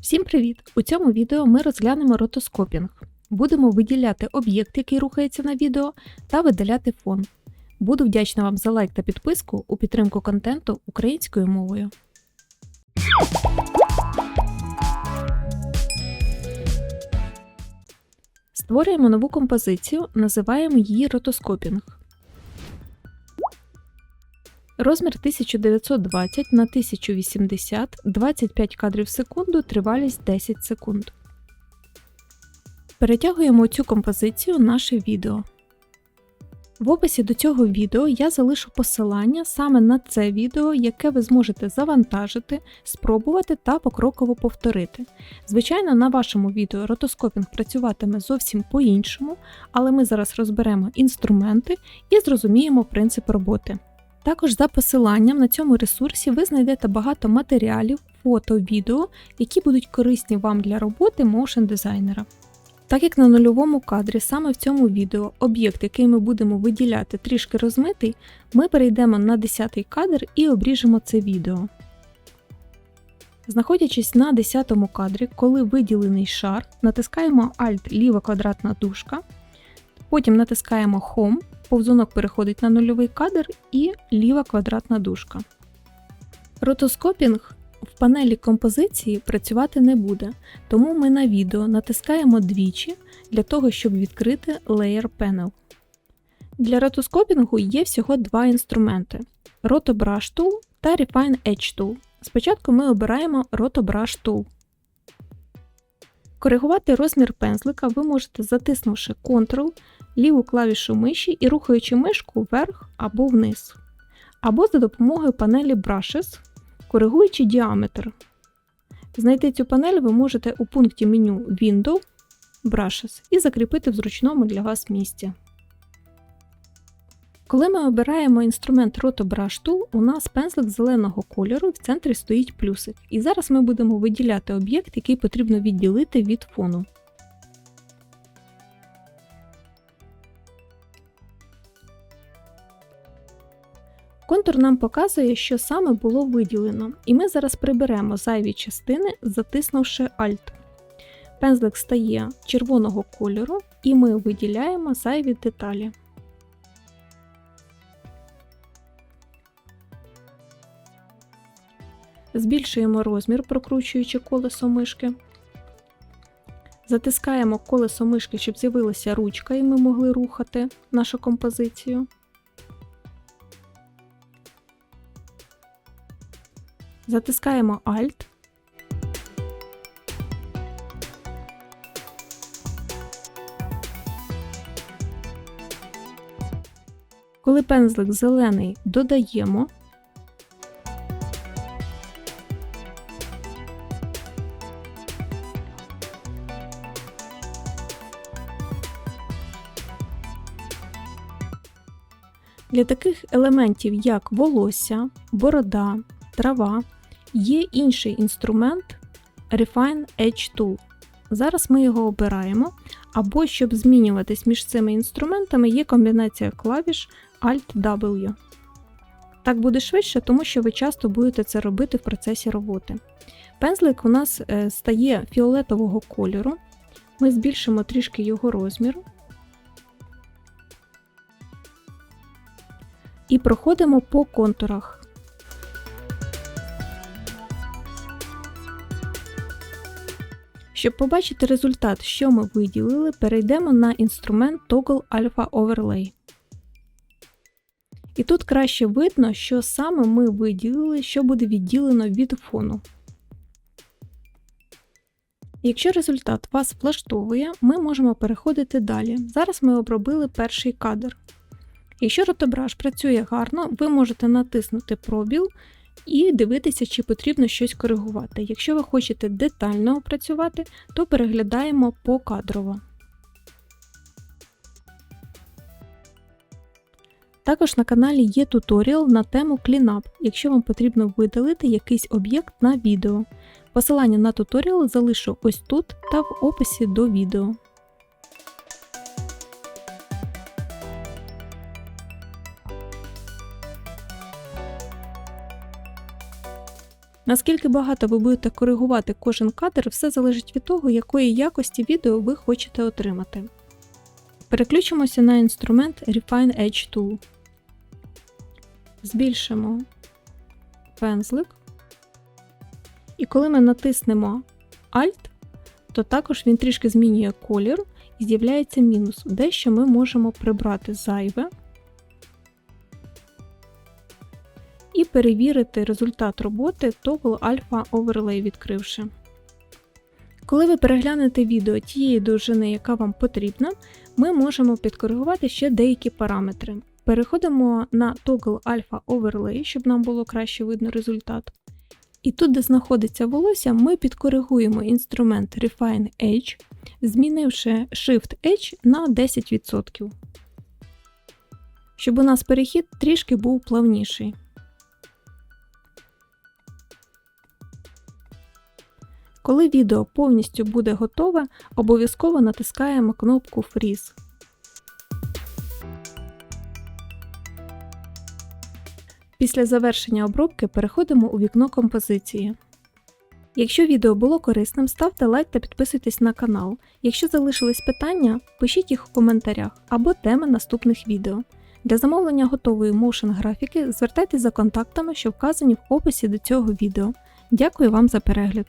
Всім привіт! У цьому відео ми розглянемо ротоскопінг. Будемо виділяти об'єкт, який рухається на відео, та видаляти фон. Буду вдячна вам за лайк та підписку у підтримку контенту українською мовою. Створюємо нову композицію, називаємо її ротоскопінг. Розмір 1920 на 1080, 25 кадрів в секунду, тривалість 10 секунд. Перетягуємо цю композицію наше відео. В описі до цього відео я залишу посилання саме на це відео, яке ви зможете завантажити, спробувати та покроково повторити. Звичайно, на вашому відео ротоскопінг працюватиме зовсім по-іншому, але ми зараз розберемо інструменти і зрозуміємо принцип роботи. Також за посиланням на цьому ресурсі ви знайдете багато матеріалів, фото, відео, які будуть корисні вам для роботи моушен дизайнера. Так як на нульовому кадрі саме в цьому відео об'єкт, який ми будемо виділяти, трішки розмитий, ми перейдемо на 10 кадр і обріжемо це відео. Знаходячись на 10 кадрі, коли виділений шар, натискаємо Alt ліва квадратна дужка, потім натискаємо Home, повзунок переходить на нульовий кадр і ліва квадратна дужка. Ротоскопінг в панелі композиції працювати не буде, тому ми на відео натискаємо двічі для того, щоб відкрити Layer Panel. Для ротоскопінгу є всього два інструменти: Rotobrush Tool та Refine Edge Tool. Спочатку ми обираємо Rotobrush Tool. Коригувати розмір пензлика ви можете затиснувши Ctrl, ліву клавішу миші і рухаючи мишку вверх або вниз, або за допомогою панелі Brushes, коригуючи діаметр. Знайти цю панель ви можете у пункті меню Window Brushes і закріпити в зручному для вас місці. Коли ми обираємо інструмент Roto Brush Tool, у нас пензлик зеленого кольору, в центрі стоїть плюсик. І зараз ми будемо виділяти об'єкт, який потрібно відділити від фону. Контур нам показує, що саме було виділено, і ми зараз приберемо зайві частини, затиснувши Alt. Пензлик стає червоного кольору, і ми виділяємо зайві деталі. Збільшуємо розмір, прокручуючи колесо мишки. Затискаємо колесо мишки, щоб з'явилася ручка, і ми могли рухати нашу композицію. Затискаємо Alt. Коли пензлик зелений додаємо. Для таких елементів, як волосся, борода, трава, є інший інструмент Refine Edge Tool. Зараз ми його обираємо, або щоб змінюватись між цими інструментами, є комбінація клавіш Alt-W. Так буде швидше, тому що ви часто будете це робити в процесі роботи. Пензлик у нас е, стає фіолетового кольору. Ми збільшимо трішки його розмір. І проходимо по контурах. Щоб побачити результат, що ми виділили, перейдемо на інструмент Toggle Alpha Overlay. І тут краще видно, що саме ми виділили, що буде відділено від фону. Якщо результат вас влаштовує, ми можемо переходити далі. Зараз ми обробили перший кадр. Якщо ротобраш працює гарно, ви можете натиснути пробіл і дивитися, чи потрібно щось коригувати. Якщо ви хочете детально опрацювати, то переглядаємо покадрово. Також на каналі є туторіал на тему Cleanup, якщо вам потрібно видалити якийсь об'єкт на відео. Посилання на туторіал залишу ось тут та в описі до відео. Наскільки багато ви будете коригувати кожен кадр, все залежить від того, якої якості відео ви хочете отримати. Переключимося на інструмент Refine Edge Tool. Збільшимо пензлик. І коли ми натиснемо Alt, то також він трішки змінює колір і з'являється мінус. Дещо ми можемо прибрати зайве перевірити результат роботи Toggle Alpha Overlay відкривши. Коли ви переглянете відео тієї довжини, яка вам потрібна, ми можемо підкоригувати ще деякі параметри. Переходимо на Toggle Alpha Overlay, щоб нам було краще видно результат. І тут, де знаходиться волосся, ми підкоригуємо інструмент Refine Edge, змінивши Shift Edge на 10%, щоб у нас перехід трішки був плавніший. Коли відео повністю буде готове, обов'язково натискаємо кнопку Freeze. Після завершення обробки переходимо у вікно композиції. Якщо відео було корисним, ставте лайк та підписуйтесь на канал. Якщо залишились питання, пишіть їх у коментарях або теми наступних відео. Для замовлення готової моушен графіки звертайтеся за контактами, що вказані в описі до цього відео. Дякую вам за перегляд!